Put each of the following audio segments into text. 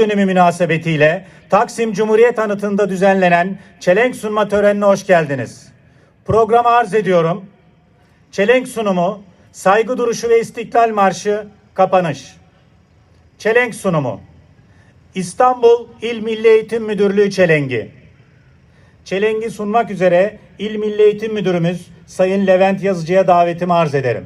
dönümü münasebetiyle Taksim Cumhuriyet Anıtı'nda düzenlenen çelenk sunma törenine hoş geldiniz. Programı arz ediyorum. Çelenk sunumu, saygı duruşu ve istiklal marşı, kapanış. Çelenk sunumu, İstanbul İl Milli Eğitim Müdürlüğü Çelengi. Çelengi sunmak üzere İl Milli Eğitim Müdürümüz Sayın Levent Yazıcı'ya davetimi arz ederim.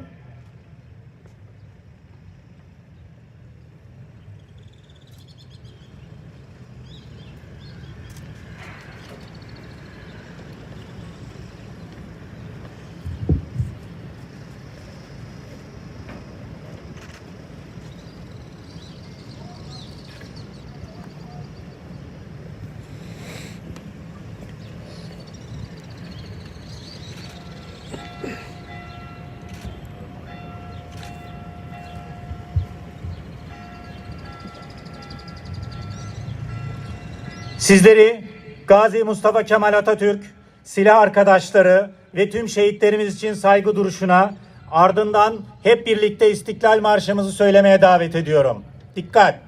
Sizleri Gazi Mustafa Kemal Atatürk, silah arkadaşları ve tüm şehitlerimiz için saygı duruşuna ardından hep birlikte İstiklal Marşımızı söylemeye davet ediyorum. Dikkat!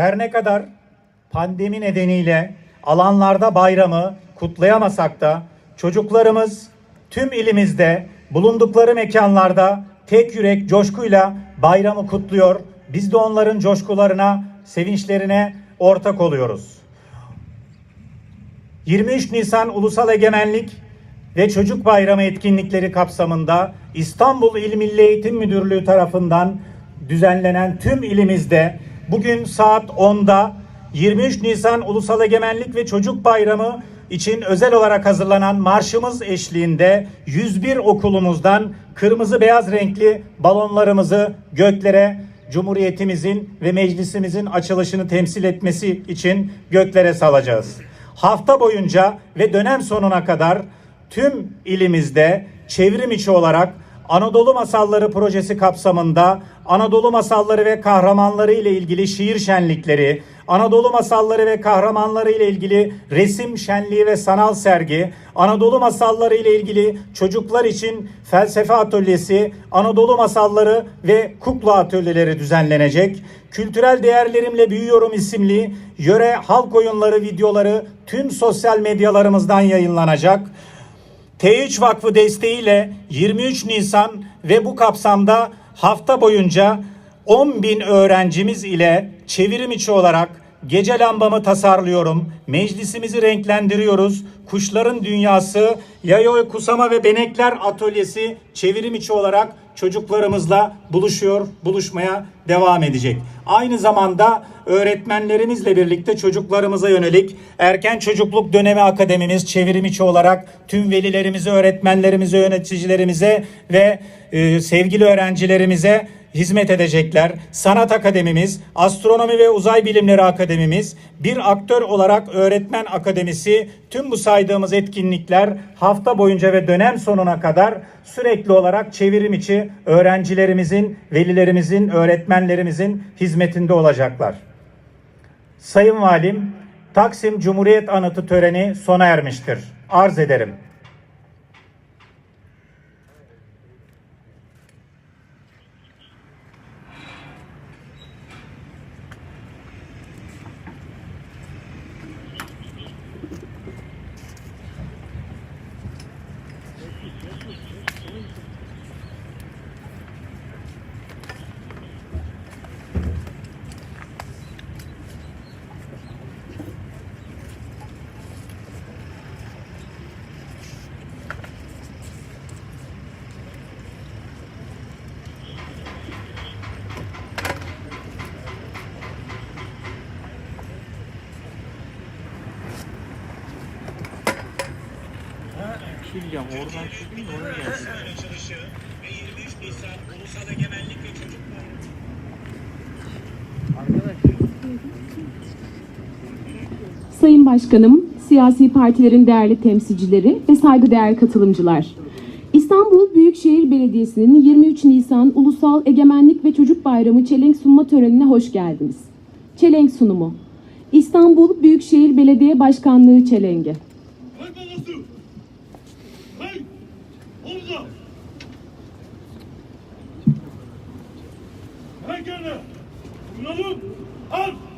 Her ne kadar pandemi nedeniyle alanlarda bayramı kutlayamasak da çocuklarımız tüm ilimizde bulundukları mekanlarda tek yürek coşkuyla bayramı kutluyor. Biz de onların coşkularına, sevinçlerine ortak oluyoruz. 23 Nisan Ulusal Egemenlik ve Çocuk Bayramı etkinlikleri kapsamında İstanbul İl Milli Eğitim Müdürlüğü tarafından düzenlenen tüm ilimizde bugün saat 10'da 23 Nisan Ulusal Egemenlik ve Çocuk Bayramı için özel olarak hazırlanan marşımız eşliğinde 101 okulumuzdan kırmızı beyaz renkli balonlarımızı göklere Cumhuriyetimizin ve meclisimizin açılışını temsil etmesi için göklere salacağız. Hafta boyunca ve dönem sonuna kadar tüm ilimizde çevrim içi olarak Anadolu Masalları projesi kapsamında Anadolu masalları ve kahramanları ile ilgili şiir şenlikleri, Anadolu masalları ve kahramanları ile ilgili resim şenliği ve sanal sergi, Anadolu masalları ile ilgili çocuklar için felsefe atölyesi, Anadolu masalları ve kukla atölyeleri düzenlenecek. Kültürel Değerlerimle Büyüyorum isimli yöre halk oyunları videoları tüm sosyal medyalarımızdan yayınlanacak. T3 Vakfı desteğiyle 23 Nisan ve bu kapsamda hafta boyunca 10 bin öğrencimiz ile çevirim içi olarak gece lambamı tasarlıyorum, meclisimizi renklendiriyoruz, kuşların dünyası, yayoy kusama ve benekler atölyesi çevirim içi olarak çocuklarımızla buluşuyor, buluşmaya devam edecek. Aynı zamanda öğretmenlerimizle birlikte çocuklarımıza yönelik erken çocukluk dönemi akademimiz çevrim içi olarak tüm velilerimize, öğretmenlerimize, yöneticilerimize ve e, sevgili öğrencilerimize hizmet edecekler. Sanat Akademimiz, Astronomi ve Uzay Bilimleri Akademimiz, bir aktör olarak Öğretmen Akademisi, tüm bu saydığımız etkinlikler hafta boyunca ve dönem sonuna kadar sürekli olarak çevirim içi öğrencilerimizin, velilerimizin, öğretmenlerimizin hizmetinde olacaklar. Sayın Valim, Taksim Cumhuriyet Anıtı töreni sona ermiştir. Arz ederim. Ulusal Egemenlik ve Çocuk Arkadaş Sayın Başkanım, siyasi partilerin değerli temsilcileri ve saygıdeğer katılımcılar. İstanbul Büyükşehir Belediyesi'nin 23 Nisan Ulusal Egemenlik ve Çocuk Bayramı çelenk sunma törenine hoş geldiniz. Çelenk sunumu. İstanbul Büyükşehir Belediye Başkanlığı çelengi. Uyanın! Al!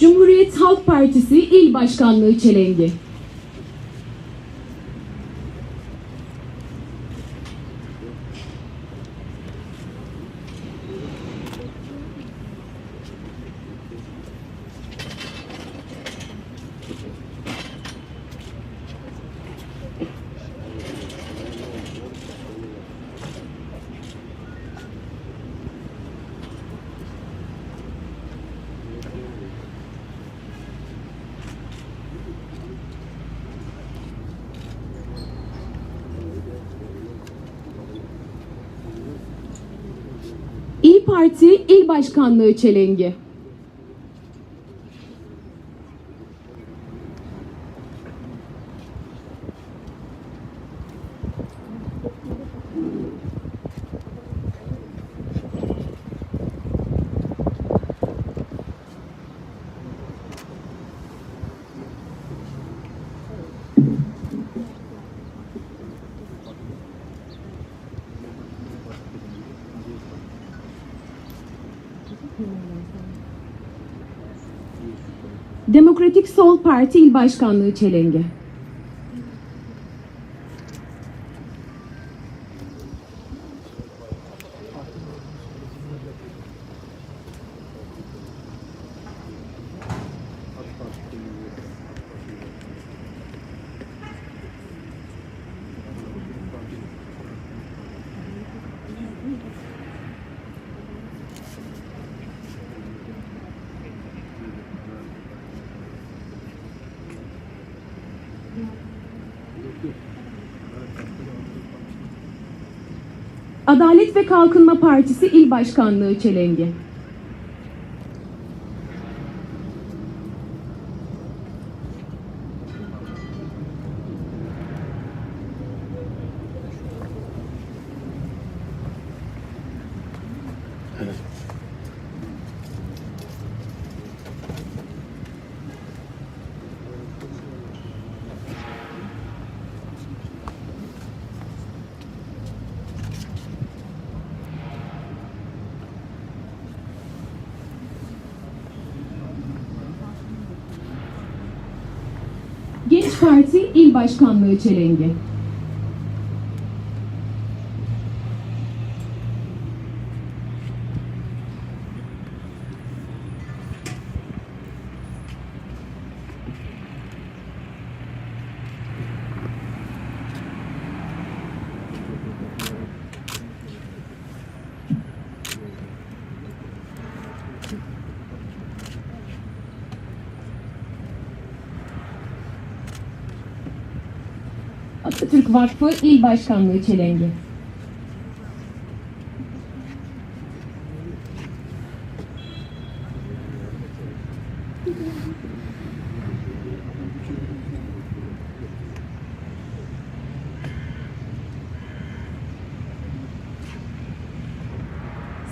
Cumhuriyet Halk Partisi İl Başkanlığı çelengi. Parti İl Başkanlığı çelengi. Demokratik Sol Parti İl Başkanlığı çelengi. Adalet ve Kalkınma Partisi İl Başkanlığı Çelengi. Evet. Parti İl Başkanlığı Çelengi. Atatürk Vakfı İl Başkanlığı Çelengi.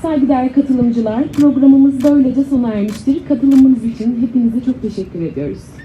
Saygıdeğer katılımcılar, programımız böylece sona ermiştir. Katılımınız için hepinize çok teşekkür ediyoruz.